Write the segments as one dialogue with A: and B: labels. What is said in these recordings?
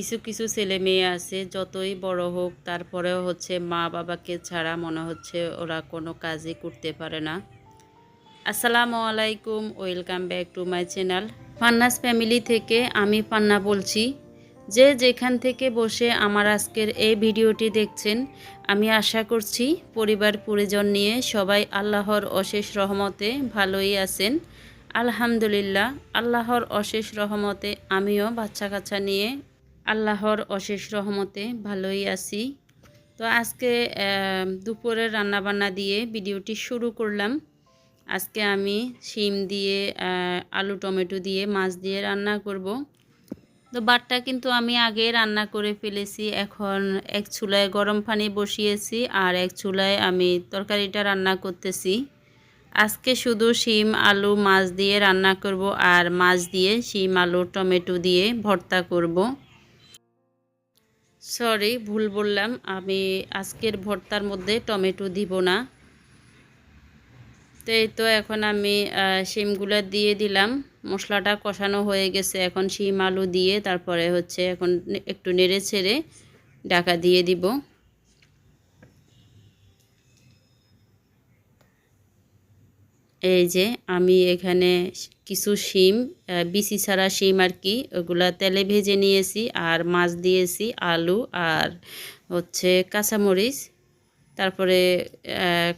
A: কিছু কিছু ছেলে মেয়ে আছে, যতই বড় হোক, তারপরেও হচ্ছে মা বাবাকে ছাড়া মনে হচ্ছে ওরা কোনো কাজই করতে পারে না। আসসালামু আলাইকুম, welcome back to my channel. Panna's family থেকে আমি পান্না বলছি। যে যেখান থেকে বসে আমার আজকের এই ভিডিওটি দেখছেন, আমি আশা করছি পরিবার পরিজন নিয়ে সবাই আল্লাহর অশেষ রহমতে ভালোই আছেন। আলহামদুলিল্লাহ, আল্লাহর অশেষ রহমতে আমিও বাচ্চা কাচ্চা নিয়ে আল্লাহর অশেষ রহমতে ভালোই আছি। তো আজকে দুপুরের রান্নাবান্না দিয়ে ভিডিওটি শুরু করলাম। আজকে আমি শিম দিয়ে আলু টমেটো দিয়ে মাছ দিয়ে রান্না করব। তো বাটটা কিন্তু আমি আগে রান্না করে ফেলেছি। এখন এক চুলায় গরম পানি বসিয়েছি আর এক চুলায় আমি তরকারিটা রান্না করতেছি। আজকে শুধু শিম, আলু, মাছ দিয়ে রান্না করব আর মাছ দিয়ে শিম, আলু, টমেটো দিয়ে ভর্তা করব। সরি, ভুল বললাম। আমি আজকের ভর্তার মধ্যে টমেটো দিব না। তো এই তো এখন আমি শিমগুলো দিয়ে দিলাম। মশলাটা কষানো হয়ে গেছে। এখন শিম, আলু দিয়ে তারপরে হচ্ছে এখন একটু নেড়ে ছেড়ে ঢাকা দিয়ে দিব। এই যে আমি এখানে কিছু শিম বিচি ছাড়া শিম আর কি, ওগুলা তেলে ভেজে নিয়েছি আর মাছ দিয়েছি, আলু আর হচ্ছে কাঁচামরিচ। তারপরে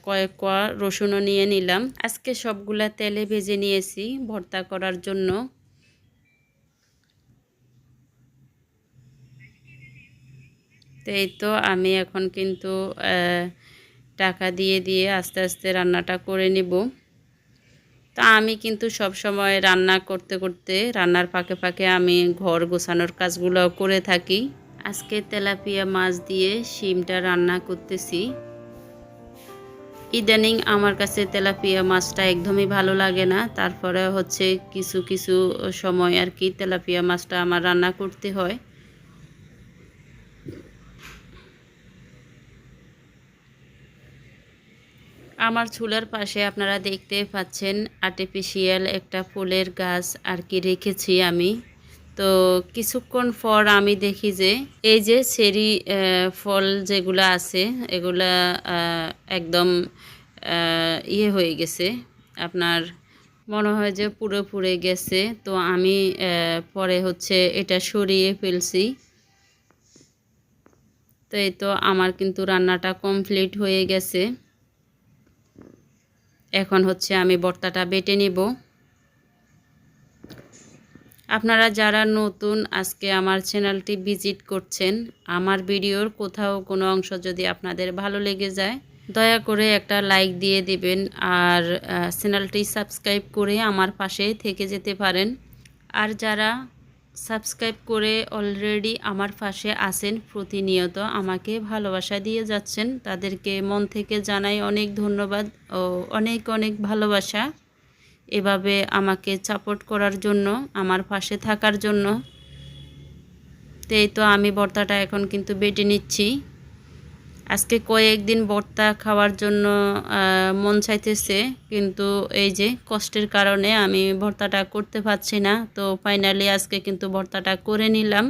A: কয়েক কোয়া রসুনও নিয়ে নিলাম। আজকে সবগুলা তেলে ভেজে নিয়েছি ভর্তা করার জন্য। তো এই তো আমি এখন কিন্তু টাকা দিয়ে দিয়ে আস্তে আস্তে রান্নাটা করে নেব। তা আমি কিন্তু সব সময় রান্না করতে করতে রান্নার ফাঁকে ফাঁকে আমি ঘর গোছানোর কাজগুলো করে থাকি। আজকে তেলাপিয়া মাছ দিয়ে শিমটা রান্না করতেছি। ইদানিং আমার কাছে তেলাপিয়া মাছটা একদমই ভালো লাগে না। তারপরে হচ্ছে কিছু কিছু সময় আর কি তেলাপিয়া মাছটা আমার রান্না করতে হয়। আমার চুলার পাশে আপনারা দেখতে পাচ্ছেন আর্টিফিশিয়াল একটা ফুলের গাছ আর কি রেখেছি আমি। তো কিছুক্ষণ পর আমি দেখি যে এই যে আহ, ফল যেগুলো আছে এগুলা একদম ইয়ে হয়ে গেছে। আপনার মনে হয় যে পুরো পুড়ে গেছে। তো আমি পরে হচ্ছে এটা সরিয়ে ফেলছি। তো এই তো আমার কিন্তু রান্নাটা কমপ্লিট হয়ে গেছে। এখন হচ্ছে আমি ভর্তাটা বেটে নিব। আপনারা যারা নতুন আজকে আমার চ্যানেলটি ভিজিট করছেন, আমার ভিডিওর কোথাও কোনো অংশ যদি আপনাদের ভালো লেগে যায়, দয়া করে একটা লাইক দিয়ে দিবেন আর চ্যানেলটি সাবস্ক্রাইব করে আমার পাশে থেকে যেতে পারেন। আর যারা সাবস্ক্রাইব করে অলরেডি আমার পাশে আসেন প্রতিনিয়ত। আমাকে ভালোবাসা দিয়ে যাচ্ছেন। তাদেরকে মন থেকে জানাই অনেক ধন্যবাদ ও অনেক অনেক ভালোবাসা। এভাবে আমাকে সাপোর্ট করার জন্য, আমার পাশে থাকার জন্য। তেই তো আমি বর্তাটা এখন কিন্তু বেটে নিচ্ছি। আজকে কয়েকদিন ভর্তা খাওয়ার জন্য মন চাইতেছে, কিন্তু এই যে কষ্টের কারণে আমি ভর্তাটা করতে পারছি না। তো ফাইনালি আজকে কিন্তু ভর্তাটা করে নিলাম।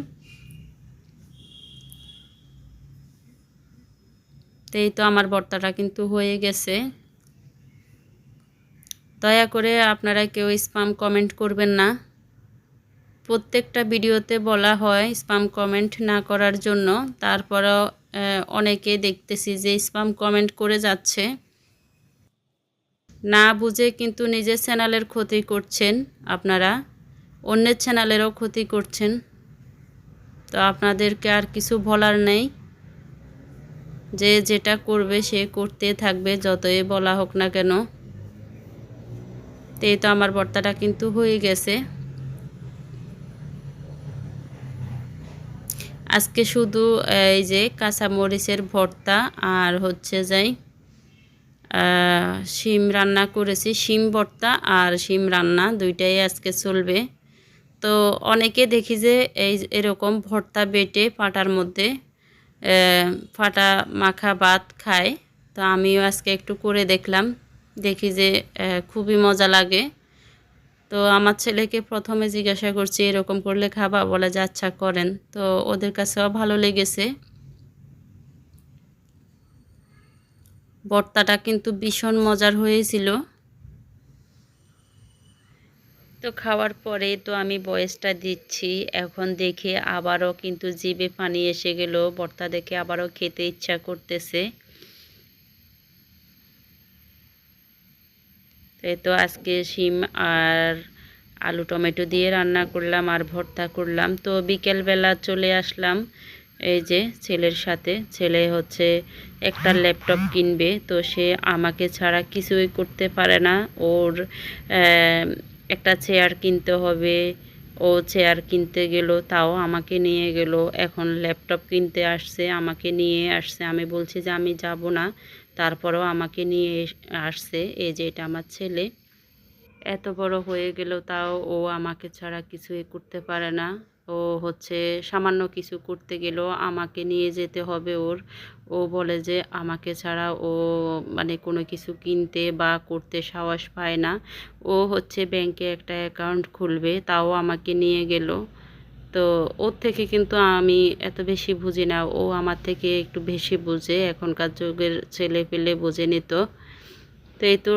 A: তো এই তো আমার ভর্তাটা কিন্তু হয়ে গেছে। দয়া করে আপনারা কেউ স্পাম কমেন্ট করবেন না। প্রত্যেকটা ভিডিওতে বলা হয় স্পাম কমেন্ট না করার জন্য। তারপরেও অনেকে দেখতেছি যে স্পাম কমেন্ট করে যাচ্ছে। না বুঝে কিন্তু নিজের চ্যানেলের ক্ষতি করছেন আপনারা। অন্যের চ্যানেলেরও ক্ষতি করছেন। তো আপনাদেরকে আর কিছু বলার নেই। যে যেটা করবে সে করতে থাকবে, যতই বলা হোক না কেন। তো এই তো আমার ভর্তাটা কিন্তু হয়ে গেছে। আজকে শুধু, এই যে কাঁচামরিচের ভর্তা আর হচ্ছে যাই শিম রান্না করেছি, শিম ভর্তা আর শিম রান্না দুইটাই আজকে চলবে। তো অনেকে দেখি যে এই এরকম ভর্তা বেটে পাটার মধ্যে ফাটা মাখা ভাত খায়। তো আমিও আজকে একটু করে দেখলাম, দেখি যে খুবই মজা লাগে। তো আমার ছেলেকে প্রথমে জিজ্ঞাসা করছি, এরকম করলে খাবা? বলে যে আচ্ছা করেন। তো ওদের কাছেও ভালো লেগেছে। ভর্তাটা কিন্তু ভীষণ মজার হয়েছিল। তো খাওয়ার পরে তো আমি বয়েসটা দিচ্ছি। এখন দেখে আবারও কিন্তু জিভে পানি এসে গেল। ভর্তা দেখে আবারও খেতে ইচ্ছা করতেছে। এই তো আজকে শিম আর আলু টমেটো দিয়ে রান্না করলাম আর ভর্তা করলাম। তো বিকেলবেলা চলে আসলাম এই যে ছেলের সাথে। ছেলে হচ্ছে একটা ল্যাপটপ কিনবে, তো সে আমাকে ছাড়া কিছুই করতে পারে না। ওর একটা চেয়ার কিনতে হবে, ও চেয়ার কিনতে গেল, তাও আমাকে নিয়ে গেল। এখন ল্যাপটপ কিনতে আসছে, আমাকে নিয়ে আসছে। আমি বলছি যে আমি যাব না। তারপরেও আমাকে নিয়ে আসছে এই যে এটা আমার ছেলে। এত বড় হয়ে গেল তাও ও আমাকে ছাড়া কিছুই করতে পারে না। ও হচ্ছে সামান্য কিছু করতে গেলেও আমাকে নিয়ে যেতে হবে ওর। ও বলে যে আমাকে ছাড়া ও মানে কোনো কিছু কিনতে বা করতে সাহস পায় না। ও হচ্ছে ব্যাংকে একটা অ্যাকাউন্ট খুলবে, তাও আমাকে নিয়ে গেল। তো ওর থেকে কিন্তু আমি এত বেশি বুঝি না। ও আমার থেকে একটু বেশি বুঝে, এখনকার যুগের ছেলে পেলে বুঝে নিত। তো এই তো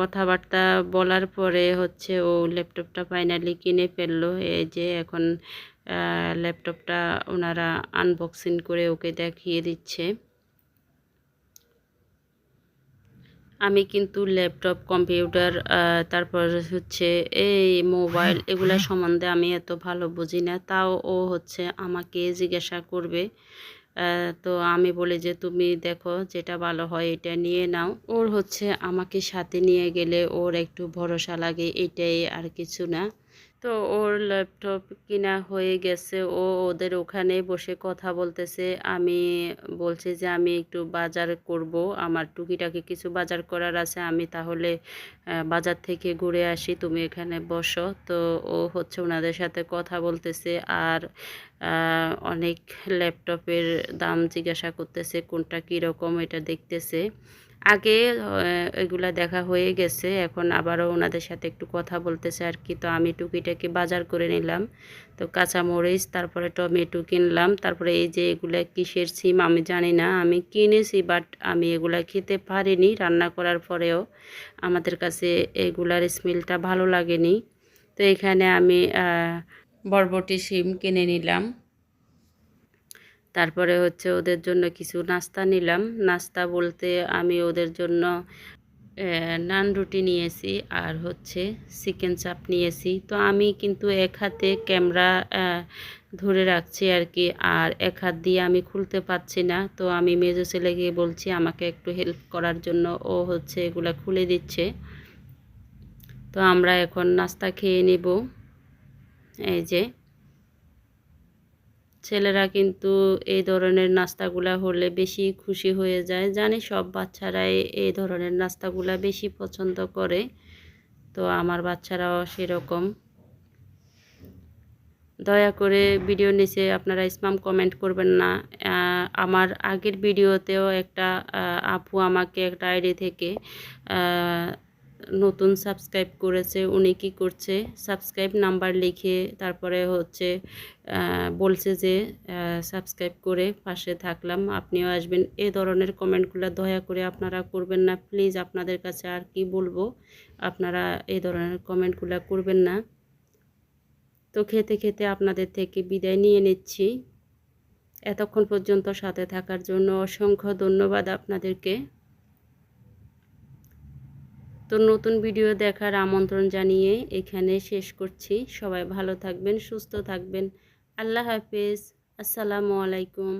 A: কথাবার্তা বলার পরে হচ্ছে ও ল্যাপটপটা ফাইনালি কিনে ফেলল। এই যে এখন ল্যাপটপটা ওনারা আনবক্সিং করে ওকে দেখিয়ে দিচ্ছে। আমি কিন্তু ল্যাপটপ কম্পিউটার তারপর হচ্ছে এই মোবাইল এগুলা সম্বন্ধে আমি এত ভালো বুঝি না। তাও ও হচ্ছে আমাকে জিজ্ঞাসা করবে তো আমি বলি যে তুমি দেখো যেটা ভালো হয় এটা নিয়ে নাও। ওর হচ্ছে আমাকে সাথে নিয়ে গেলে ওর একটু ভরসা লাগে এটাই আর কিছু না। তো ওর ল্যাপটপ কিনা হয়ে গেছে। ও ওদের ওখানে বসে কথা বলতেছে। আমি বলছি যে, আমি একটু বাজার করব। আমার টুকিটাকি কিছু বাজার করার আছে। আমি তাহলে বাজার থেকে ঘুরে আসি। তুমি এখানে বসো। তো ও হচ্ছে ওনাদের সাথে কথা বলতেছে আর অনেক ল্যাপটপের দাম জিজ্ঞাসা করতেছে, কোনটা কীরকম এটা দেখতেছে? আগে এগুলা দেখা হয়ে গেছে। এখন আবারও ওনাদের সাথে একটু কথা বলতেছে আর কি। তো আমি টুকিটাকি বাজার করে নিলাম। তো কাঁচামরিচ, তারপরে টমেটো কিনলাম। তারপরে এই যে এগুলা কিসের সিম আমি জানি না। আমি কিনেছি বাট আমি এগুলা খেতে পারিনি। রান্না করার পরেও আমাদের কাছে এগুলার স্মেলটা ভালো লাগেনি। তো এখানে আমি বরবটি সিম কিনে নিলাম। তারপরে হচ্ছে ওদের জন্য কিছু নাস্তা নিলাম। নাস্তা বলতে আমি ওদের জন্য নান রুটি নিয়েছি আর হচ্ছে চিকেন চাপ নিয়েছি। তো আমি কিন্তু এক হাতে ক্যামেরা ধরে রাখছি আর কি, আর এক হাত দিয়ে আমি খুলতে পারছি না। তো আমি মেজো ছেলেকে বলছি আমাকে একটু হেল্প করার জন্য ও হচ্ছে এগুলো খুলে দিচ্ছে। তো আমরা এখন নাস্তা খেয়ে নেব। এই যে ছেলেরা কিন্তু এই ধরনের নাস্তাগুলা হলে বেশি খুশি হয়ে যায়। জানি সব বাচ্চারাই এই ধরনের নাস্তাগুলা বেশি পছন্দ করে, তো আমার বাচ্চারাও সেরকম। দয়া করে ভিডিও নিচে আপনারা স্পাম কমেন্ট করবেন না। আমার আগের ভিডিওতেও একটা আপু আমাকে একটা আইডি থেকে নতুন সাবস্ক্রাইব করেছে, উনি কি করছে? সাবস্ক্রাইব নাম্বার লিখে তারপরে হচ্ছে বলছে যে সাবস্ক্রাইব করে পাশে থাকলাম। আপনিও আসবেন। এ ধরনের কমেন্টগুলো দয়া করে আপনারা করবেন না। প্লিজ আপনাদের কাছে আর কি বলব? আপনারা এই ধরনের কমেন্টগুলো করবেন না। তো খেতে খেতে আপনাদের থেকে বিদায় নিয়ে নিচ্ছি। এতক্ষণ পর্যন্ত সাথে থাকার জন্য অসংখ্য ধন্যবাদ আপনাদেরকে। তো নতুন ভিডিও দেখার আমন্ত্রণ জানিয়ে এখানে শেষ করছি। সবাই ভালো থাকবেন, সুস্থ থাকবেন। আল্লাহ হাফেজ। আসসালামু আলাইকুম।